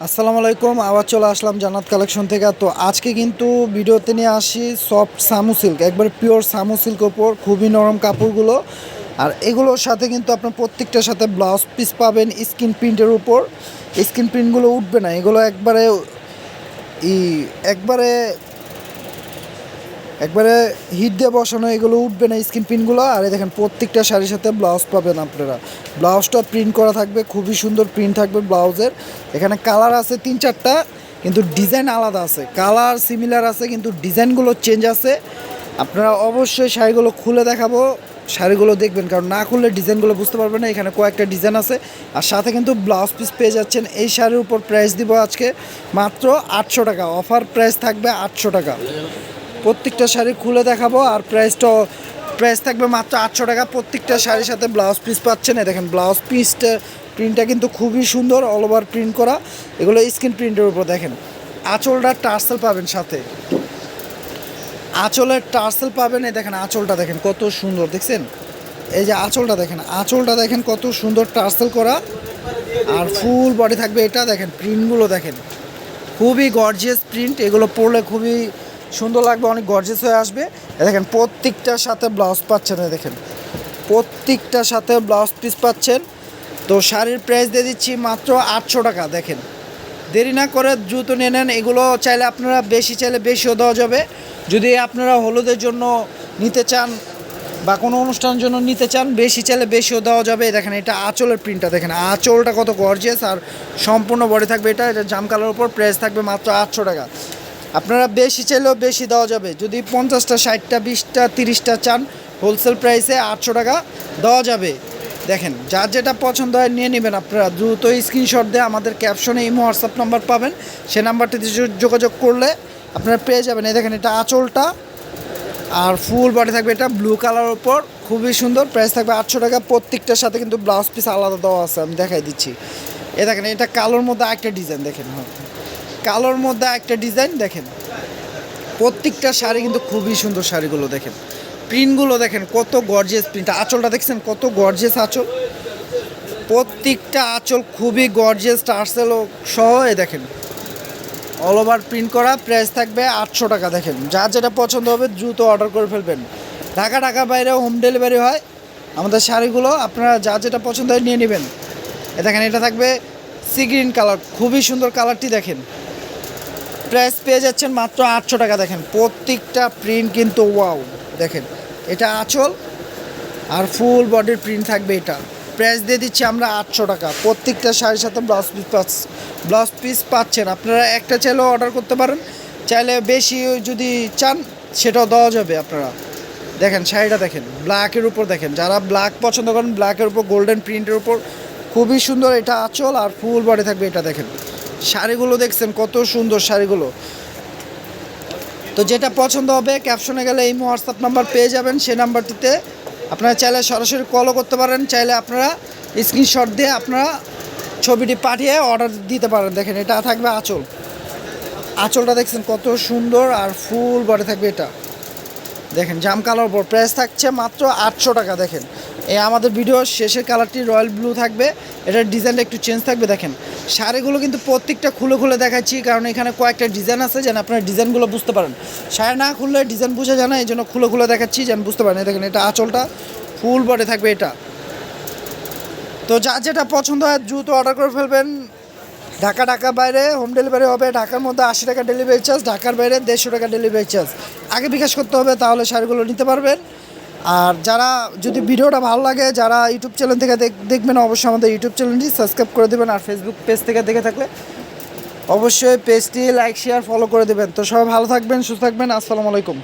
আসসালামু আলাইকুম, আবার চলে আসলাম জান্নাত কালেকশন থেকে। তো আজকে কিন্তু ভিডিওতে নিয়ে আসি সফট সামু সিল্ক একবার পিওর সামু সিল্ক ওপর, খুবই নরম কাপড়গুলো। আর এগুলোর সাথে কিন্তু আপনার প্রত্যেকটার সাথে ব্লাউজ পিস পাবেন স্কিন প্রিন্টের উপর। স্কিন প্রিন্টগুলো উঠবে না, এগুলো একবারে ই, একবারে একবারে হিট দিয়ে বসানো, এগুলো উঠবে না স্কিন প্রিন্টগুলো আর এই দেখেন, প্রত্যেকটা শাড়ির সাথে ব্লাউজ পাবেন আপনারা। ব্লাউজটা প্রিন্ট করা থাকবে, খুবই সুন্দর প্রিন্ট থাকবে ব্লাউজের এখানে কালার আছে তিন চারটা, কিন্তু ডিজাইন আলাদা আছে। কালার সিমিলার আছে, কিন্তু ডিজাইনগুলো চেঞ্জ আছে। আপনারা অবশ্যই শাড়িগুলো খুলে দেখাবো, শাড়িগুলো দেখবেন। কারণ না খুললে ডিজাইনগুলো বুঝতে পারবেন না, এখানে কয়েকটা ডিজাইন আছে। আর সাথে কিন্তু ব্লাউজ পিস পেয়ে যাচ্ছেন, এই শাড়ির উপর প্রাইস দিব আজকে মাত্র আটশো টাকা। অফার প্রাইস থাকবে আটশো টাকা। প্রত্যেকটা শাড়ি খুলে দেখাবো আর প্রাইসটা, প্রাইস থাকবে মাত্র আটশো টাকা। প্রত্যেকটা শাড়ির সাথে ব্লাউজ পিস পাচ্ছেন। দেখেন ব্লাউজ পিসটা প্রিন্টটা কিন্তু খুবই সুন্দর অল ওভার প্রিন্ট করা। এগুলো স্ক্রিন প্রিন্টের উপর দেখেন, আঁচলটা টার্সেল পাবেন সাথে। আঁচলের টার্সেল পাবেন, এই দেখেন আঁচলটা দেখেন কত সুন্দর, দেখছেন? এই যে আঁচলটা দেখেন আঁচলটা দেখেন কত সুন্দর টার্সেল করা। আর ফুল বডি থাকবে এটা, দেখেন প্রিন্টগুলো দেখেন। খুবই গর্জিয়াস প্রিন্ট এগুলো পরলে খুবই সুন্দর লাগবে, অনেক গর্জেস হয়ে আসবে। দেখেন, প্রত্যেকটার সাথে ব্লাউজ পাচ্ছেন দেখেন। প্রত্যেকটার সাথে ব্লাউজ পিস পাচ্ছেন। তো শাড়ির প্রাইস দিয়ে দিচ্ছি মাত্র আটশো টাকা, দেখেন। দেরি না করে দ্রুত নিয়ে নেন। এগুলো চাইলে আপনারা বেশি চাইলে বেশিও দেওয়া যাবে। যদি আপনারা হলুদের জন্য নিতে চান বা কোনো অনুষ্ঠানের জন্য নিতে চান, বেশি চাইলে বেশিও দেওয়া যাবে। দেখেন, এটা আঁচলের প্রিন্টটা দেখেন। আঁচলটা কত গর্জিয়াস আর সম্পূর্ণ বডি থাকবে এটা। এটা জাম কালার উপর প্রাইস থাকবে মাত্র আটশো টাকা। আপনারা বেশি চাইলেও বেশি দেওয়া যাবে। যদি পঞ্চাশটা, ষাটটা, বিশটা, তিরিশটা চান হোলসেল প্রাইসে আটশো টাকা দেওয়া যাবে। দেখেন, যার যেটা পছন্দ হয় নিয়ে নেবেন আপনারা। দ্রুত স্ক্রিনশট দিয়ে আমাদের ক্যাপশনে ইমো হোয়াটসঅ্যাপ নাম্বার পাবেন। সে নাম্বারটিতে যোগাযোগ করলে আপনারা পেয়ে যাবেন। এই দেখেন, এটা আঁচলটা। আর ফুল বডি থাকবে এটা ব্লু কালার ওপর খুবই সুন্দর। প্রাইস থাকবে আটশো টাকা। প্রত্যেকটার সাথে কিন্তু ব্লাউজ পিস আলাদা দেওয়া আছে। আমি দেখাই দিচ্ছি। এ দেখেন, এটা কালোর মধ্যে একটা ডিজাইন দেখেন হ্যাঁ। কালোর মধ্যে একটা ডিজাইন দেখেন। প্রত্যেকটা শাড়ি কিন্তু খুবই সুন্দর শাড়িগুলো দেখেন। প্রিন্টগুলো দেখেন, কত গর্জেস প্রিন্ট আঁচলটা দেখছেন? কত গর্জেস আঁচল। প্রত্যেকটা আঁচল খুবই গর্জেস টার্সেল সহ এ দেখেন। অল ওভার প্রিন্ট করা প্রাইস থাকবে আটশো টাকা দেখেন। যার যেটা পছন্দ হবে দ্রুত অর্ডার করে ফেলবেন। ঢাকা ঢাকা বাইরে হোম ডেলিভারি হয়। আমাদের শাড়িগুলো আপনারা যা যেটা পছন্দ হয় নিয়ে নেবেন। দেখেন, এটা থাকবে সি গ্রিন কালার খুবই সুন্দর কালারটি দেখেন। প্রাইস পেয়ে যাচ্ছেন মাত্র আটশো টাকা, দেখেন। প্রত্যেকটা প্রিন্ট কিন্তু ওয়াও দেখেন। এটা আঁচল আর ফুল বডির প্রিন্ট থাকবে এটা। প্রাইস দিয়ে দিচ্ছি আমরা আটশো টাকা। প্রত্যেকটা শাড়ির সাথে ব্লাউজ পিস পাচ্ছ ব্লাউজ পিস পাচ্ছেন। আপনারা একটা চাইলেও অর্ডার করতে পারেন। চাইলে বেশি যদি চান, সেটাও দেওয়া যাবে আপনারা। দেখেন, শাড়িটা দেখেন ব্ল্যাকের উপর দেখেন। যারা ব্ল্যাক পছন্দ করেন ব্ল্যাকের উপর গোল্ডেন প্রিন্টের উপর, খুবই সুন্দর এটা আঁচল আর ফুল বডি থাকবে এটা, দেখেন। শাড়িগুলো দেখছেন, কত সুন্দর শাড়িগুলো। তো যেটা পছন্দ হবে ক্যাপশনে গেলে এই হোয়াটসঅ্যাপ নাম্বার পেয়ে যাবেন সেই নাম্বারটিতে আপনারা চাইলে সরাসরি কলও করতে পারেন, চাইলে আপনারা স্ক্রিনশট দিয়ে আপনারা ছবিটি পাঠিয়ে অর্ডার দিতে পারেন। দেখেন, এটা থাকবে আঁচল। আঁচলটা দেখছেন, কত সুন্দর আর ফুল বডি থাকবে এটা। দেখেন জাম কালার উপর প্রাইস থাকছে মাত্র আটশো টাকা, দেখেন। এই আমাদের ভিডিওর শেষের কালারটি রয়্যাল ব্লু থাকবে। এটার ডিজাইনটা একটু চেঞ্জ থাকবে, দেখেন। শাড়িগুলো কিন্তু প্রত্যেকটা খুলে খুলে দেখাচ্ছি, কারণ এখানে কয়েকটা ডিজাইন আছে, যেন আপনারা ডিজাইনগুলো বুঝতে পারেন। শাড়ি না খুললে ডিজাইন বোঝা যায় না, এই জন্য খুলে খুলে দেখাচ্ছি, যেন বুঝতে পারেন। দেখেন, এটা আঁচলটা ফুল বডি থাকবে এটা। তো যার যেটা পছন্দ হয়, দ্রুত অর্ডার করে ফেলবেন। ঢাকা ঢাকা বাইরে হোম ডেলিভারি হবে, ঢাকার মধ্যে আশি টাকা ডেলিভারি চার্জ ঢাকার বাইরে দেড়শো টাকা ডেলিভারি চার্জ আগে বিকাশ করতে হবে, তাহলে শাড়িগুলো নিতে পারবেন। আর যারা যদি ভিডিওটা ভালো লাগে, যারা ইউটিউব চ্যানেল থেকে দেখ- দেখবেন, অবশ্যই আমাদের ইউটিউব চ্যানেলটি সাবস্ক্রাইব করে দেবেন আর ফেসবুক পেজ থেকে দেখে থাকলে অবশ্যই পেজটি লাইক শেয়ার ফলো করে দেবেন। তো সবাই ভালো থাকবেন, সুস্থ থাকবেন। আসসালামু আলাইকুম।